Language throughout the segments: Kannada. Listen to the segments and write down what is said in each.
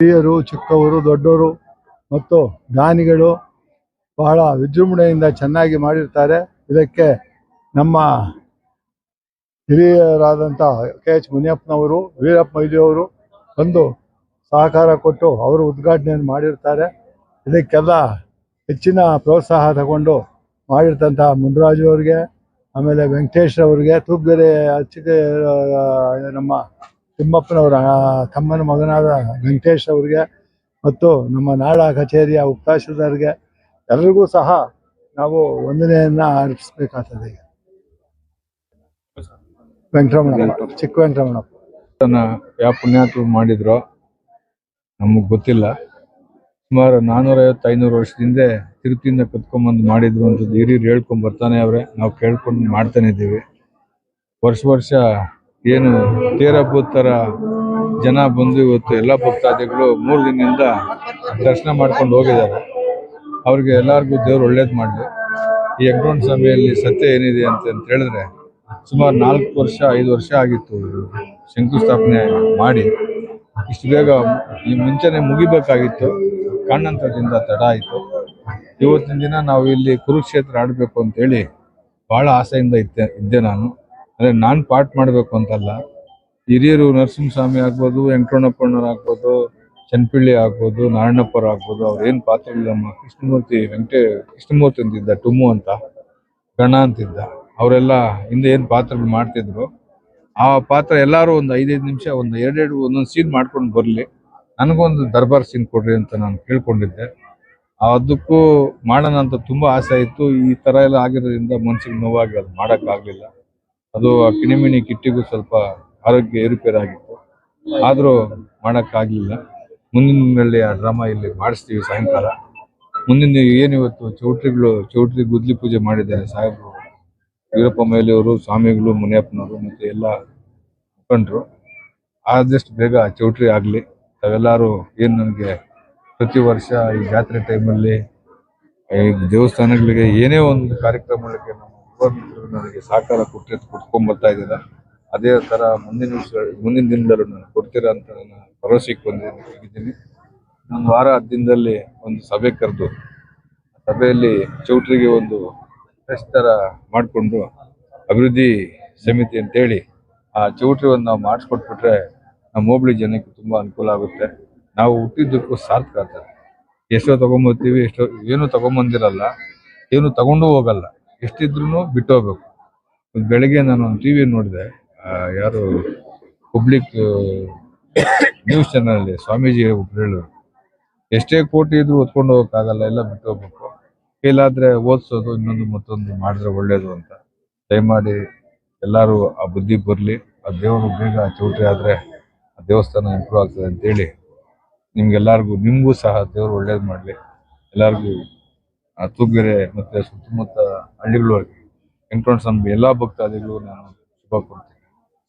ಹಿರಿಯರು, ಚಿಕ್ಕವರು, ದೊಡ್ಡವರು ಮತ್ತು ದಾನಿಗಳು ಬಹಳ ವಿಜೃಂಭಣೆಯಿಂದ ಚೆನ್ನಾಗಿ ಮಾಡಿರ್ತಾರೆ. ಇದಕ್ಕೆ ನಮ್ಮ ಹಿರಿಯರಾದಂಥ ಕೆ. ಎಚ್. ಮುನಿಯಪ್ಪನವರು, ವೀರಪ್ಪ ಮೊಯ್ಲಿಯವರು ಬಂದು ಸಹಕಾರ ಕೊಟ್ಟು ಅವರು ಉದ್ಘಾಟನೆಯನ್ನು ಮಾಡಿರ್ತಾರೆ. ಇದಕ್ಕೆಲ್ಲ ಹೆಚ್ಚಿನ ಪ್ರೋತ್ಸಾಹ ತಗೊಂಡು ಮಾಡಿರ್ತಂಥ ಮುನ್ರಾಜು ಅವರಿಗೆ, ಆಮೇಲೆ ವೆಂಕಟೇಶ್ ಅವರಿಗೆ ತೂಪ್ಗೆರೆ ಅಚ್ಚಿಗೆ ನಮ್ಮ ತಿಮ್ಮಪ್ಪನವರ ತಮ್ಮನ ಮಗನಾದ ವೆಂಕಟೇಶ್ ಅವರಿಗೆ ಮತ್ತು ನಮ್ಮ ನಾಡ ಕಚೇರಿಯ ಉಪತಹಶೀಲ್ದಾರ್ಗೆ ಎಲ್ರಿಗೂ ಸಹ ನಾವು ವಂದನೆಯನ್ನ ಅರ್ಪಿಸ್ಬೇಕಾಗ್ತದೆ ವೆಂಕಟರಮಣಪ್ಪ, ಚಿಕ್ಕ ವೆಂಕಟರಮಣಪ್ಪ. ಯಾವ ಪುಣ್ಯಾತ್ಮ ಮಾಡಿದ್ರು ನಮಗೆ ಗೊತ್ತಿಲ್ಲ. ಸುಮಾರು ನಾನೂರೈವತ್ತು ಐನೂರು ವರ್ಷದಿಂದ ತಿರುಪತಿಯಿಂದ ಕತ್ಕೊಂಬಂದು ಮಾಡಿದ್ರು ಅಂತ ಹಿರಿಯರು ಹೇಳ್ಕೊಂಡ್ ಬರ್ತಾನೆ ಅವ್ರೆ. ನಾವು ಕೇಳ್ಕೊಂಡು ಮಾಡ್ತಾನೆ ಇದ್ದೀವಿ. ವರ್ಷ ವರ್ಷ ಏನು ತೇರ ಹಬ್ಬದ ಥರ ಜನ ಬಂದು ಇವತ್ತು ಎಲ್ಲ ಭಕ್ತಾದಿಗಳು ಮೂರು ದಿನದಿಂದ ದರ್ಶನ ಮಾಡ್ಕೊಂಡು ಹೋಗಿದ್ದಾರೆ. ಅವ್ರಿಗೆ ಎಲ್ಲರಿಗೂ ದೇವ್ರು ಒಳ್ಳೇದು ಮಾಡಲಿ. ಈ ವೆಂಕಟರಮಣ ಸಭೆಯಲ್ಲಿ ಸತ್ಯ ಏನಿದೆ ಅಂತ ಅಂತ ಹೇಳಿದ್ರೆ ಸುಮಾರು ನಾಲ್ಕು ವರ್ಷ, ಐದು ವರ್ಷ ಆಗಿತ್ತು ಶಂಕುಸ್ಥಾಪನೆ ಮಾಡಿ. ಇಷ್ಟು ಬೇಗ ಈ ಮುಂಚೆನೆ ಮುಗಿಬೇಕಾಗಿತ್ತು. ಕಾರಣಾಂತರದಿಂದ ತಡ ಆಯಿತು. ಇವತ್ತಿನ ದಿನ ನಾವು ಇಲ್ಲಿ ಕುರುಕ್ಷೇತ್ರ ಆಡಬೇಕು ಅಂತೇಳಿ ಭಾಳ ಆಸೆಯಿಂದ ಇದ್ದೆ ಇದ್ದೆ ನಾನು. ಅಂದರೆ ನಾನು ಪಾಠ ಮಾಡಬೇಕು ಅಂತಲ್ಲ, ಹಿರಿಯರು ನರಸಿಂಹಸ್ವಾಮಿ ಆಗ್ಬೋದು ವೆಂಕಟರಮಣಪ್ಪಣ್ಣವ್ರು ಆಗ್ಬೋದು, ಚನ್ನಪಿಳ್ಳಿ ಆಗ್ಬೋದು ನಾರಾಯಣಪ್ಪರು ಆಗ್ಬೋದು, ಅವ್ರು ಏನ್ ಪಾತ್ರಗಳು ನಮ್ಮ ಕೃಷ್ಣಮೂರ್ತಿ, ವೆಂಕಟೇ, ಕೃಷ್ಣಮೂರ್ತಿ ಅಂತಿದ್ದ ಟುಮ್ಮು ಅಂತ, ಗಣ ಅಂತಿದ್ದ, ಅವರೆಲ್ಲ ಹಿಂದೆ ಏನು ಪಾತ್ರಗಳು ಮಾಡ್ತಿದ್ರು, ಆ ಪಾತ್ರ ಎಲ್ಲರೂ ಒಂದು ಐದೈದು ನಿಮಿಷ, ಒಂದು ಎರಡೆರಡು ಒಂದೊಂದು ಸೀನ್ ಮಾಡ್ಕೊಂಡು ಬರಲಿ, ನನಗೊಂದು ದರ್ಬಾರ್ ಸೀನ್ ಕೊಡ್ರಿ ಅಂತ ನಾನು ಕೇಳ್ಕೊಂಡಿದ್ದೆ. ಅದಕ್ಕೂ ಮಾಡೋಣ ಅಂತ ತುಂಬ ಆಸೆ ಇತ್ತು, ಈ ಥರ ಎಲ್ಲ ಆಗಿರೋದ್ರಿಂದ ಮನ್ಸಿಗೆ ನೋವಾಗಿ ಅದು ಮಾಡೋಕ್ಕಾಗಲಿಲ್ಲ. ಅದು ಆ ಕಿಣಿಮಿಣಿ ಕಿಟ್ಟಿಗೂ ಸ್ವಲ್ಪ ಆರೋಗ್ಯ ಏರುಪೇರಾಗಿತ್ತು. ಆದರೂ ಮಾಡೋಕ್ಕಾಗಲಿಲ್ಲ. ಮುಂದಿನ ದಿನಗಳಲ್ಲಿ ಆ ಡ್ರಾಮಾ ಇಲ್ಲಿ ಮಾಡಿಸ್ತೀವಿ ಸಾಯಂಕಾಲ. ಮುಂದಿನ ಏನ್ ಏನಿವತ್ತು ಚೌಟ್ರಿಗಳು, ಚೌಟ್ರಿ ಗುದ್ಲಿ ಪೂಜೆ ಮಾಡಿದ್ದಾರೆ ಸಾಹೇಬರು. ವೀರಪ್ಪ ಮೈಲಿಯವರು, ಸ್ವಾಮಿಗಳು, ಮುನಿಯಪ್ಪನವರು ಮತ್ತು ಎಲ್ಲ ಮುಖಂಡರು. ಆದಷ್ಟು ಬೇಗ ಚೌಟ್ರಿ ಆಗಲಿ. ತಾವೆಲ್ಲರೂ ಏನು ನನಗೆ ಪ್ರತಿ ವರ್ಷ ಈ ಜಾತ್ರೆ ಟೈಮಲ್ಲಿ ಈ ದೇವಸ್ಥಾನಗಳಿಗೆ ಏನೇ ಒಂದು ಕಾರ್ಯಕ್ರಮಗಳಿಗೆ ಯುವ ಮಿತ್ರರು ನನಗೆ ಸಹಕಾರ ಕೊಟ್ಟು ಕೊಟ್ಕೊಂಡ್ ಬರ್ತಾ ಇದ್ದೀರಾ? ಅದೇ ತರ ಮುಂದಿನ ಮುಂದಿನ ದಿನದಲ್ಲೂ ನಾನು ಕೊಡ್ತೀರಾ ಅಂತ ನಾನು ಭರವಸೆಗೆ ಬಂದಿದ್ದೀನಿ ಒಂದು ವಾರ ದಿನದಲ್ಲಿ ಒಂದು ಸಭೆ ಕರೆದು ಸಭೆಯಲ್ಲಿ ಚೌಟ್ರಿಗೆ ಒಂದು ಫ್ರೆಶ್ ಥರ ಮಾಡಿಕೊಂಡು ಅಭಿವೃದ್ಧಿ ಸಮಿತಿ ಅಂತೇಳಿ ಆ ಚೌಟ್ರಿ ಒಂದು ನಾವು ಮಾಡಿಸ್ಕೊಟ್ಬಿಟ್ರೆ ನಮ್ಮ ಹೋಬಳಿ ಜನಕ್ಕೆ ತುಂಬ ಅನುಕೂಲ ಆಗುತ್ತೆ. ನಾವು ಹುಟ್ಟಿದ್ದಕ್ಕೂ ಸಾರ್ಥಕ ಆಗ್ತದೆ. ಎಷ್ಟೋ ತೊಗೊಂಬರ್ತೀವಿ, ಎಷ್ಟೋ, ಏನು ತೊಗೊಂಬಂದಿರಲ್ಲ, ಏನು ತಗೊಂಡು ಹೋಗಲ್ಲ. ಎಷ್ಟಿದ್ರು ಬಿಟ್ಟು ಹೋಗ್ಬೇಕು ಬೆಳಗ್ಗೆ ನಾನು ಒಂದು ಟಿ ವಿ ನೋಡಿದೆ. ಯಾರು ಪಬ್ಲಿಕ್ ನ್ಯೂಸ್ ಚಾನಲಲ್ಲಿ ಸ್ವಾಮೀಜಿ ಒಬ್ರು ಹೇಳೋರು ಎಷ್ಟೇ ಕೋಟಿ ಇದ್ರು ಹೊತ್ಕೊಂಡು ಹೋಗೋಕ್ಕಾಗಲ್ಲ, ಎಲ್ಲ ಬಿಟ್ಟು ಹೋಗ್ಬೇಕು ಕೈಲಾದ್ರೆ ಓದಿಸೋದು, ಇನ್ನೊಂದು ಮತ್ತೊಂದು ಮಾಡಿದ್ರೆ ಒಳ್ಳೇದು ಅಂತ. ದಯಮಾಡಿ ಎಲ್ಲರೂ ಆ ಬುದ್ಧಿ ಬರಲಿ. ಆ ದೇವರು ಬೇಗ ಚೌಟ್ರಿ ಆದರೆ ಆ ದೇವಸ್ಥಾನ ಇಂಪ್ರೂವ್ ಆಗ್ತದೆ ಅಂತೇಳಿ ನಿಮ್ಗೆಲ್ಲರಿಗೂ, ನಿಮಗೂ ಸಹ ದೇವರು ಒಳ್ಳೇದು ಮಾಡಲಿ. ಎಲ್ಲರಿಗೂ ತೂಗೆರೆ ಮತ್ತು ಸುತ್ತಮುತ್ತ ಹಳ್ಳಿಗಳವರೆಗೆ ವೆಂಕಟರಮಣ ಎಲ್ಲ ಭಕ್ತಾದಿಗಳು ನಾನು ಶುಭ ಕೊಡ್ತೀನಿ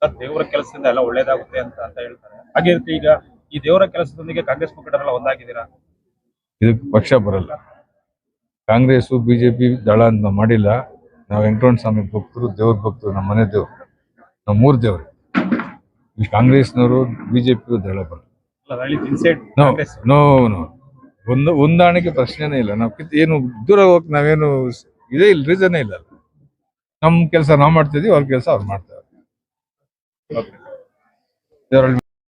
ಸರ್ ದೇವರ ಕೆಲಸದಿಂದ ಎಲ್ಲ ಒಳ್ಳೇದಾಗುತ್ತೆ ಅಂತ ಅಂತ ಹೇಳ್ತಾರೆ. ಹಾಗೆ ಈಗ ಈ ದೇವರ ಕೆಲಸದೊಂದಿಗೆ ಕಾಂಗ್ರೆಸ್ ಮುಖಂಡರೆಲ್ಲ ಒಂದಾಗಿದ್ದೀರಾ? ಇದಕ್ಕೆ ಪಕ್ಷ ಬರಲ್ಲ. ಕಾಂಗ್ರೆಸ್ ಬಿಜೆಪಿ ದಳ ಅಂತ ಮಾಡಿಲ್ಲ. ನಾವು ವೆಂಕಟರಮಣ ಸ್ವಾಮಿ ಭಕ್ತರು ದೇವ್ರ ಭಕ್ತರು ನಮ್ಮ ಮನೆ ದೇವ್ರು. ನಮ್ಮ ಮೂರು ದೇವ್ರು. ಕಾಂಗ್ರೆಸ್ನವರು ಬಿಜೆಪಿ ದಳ ಬರಲ್ಲ. ನೋ ನೋ ಒಂದು ಹೊಂದಾಣಿಕೆ ಪ್ರಶ್ನೆನೇ ಇಲ್ಲ. ನಾವು ಏನು ದೂರ ಹೋಗಕ್ಕೆ ನಾವೇನು ಇದೇ ಇಲ್ಲ ರೀಸನ್ ಇಲ್ಲ ನಮ್ಮ ಕೆಲಸ ನಾವು ಮಾಡ್ತಿದ್ವಿ, ಅವ್ರ ಕೆಲಸ ಅವ್ರು ಮಾಡ್ತಾರೆ.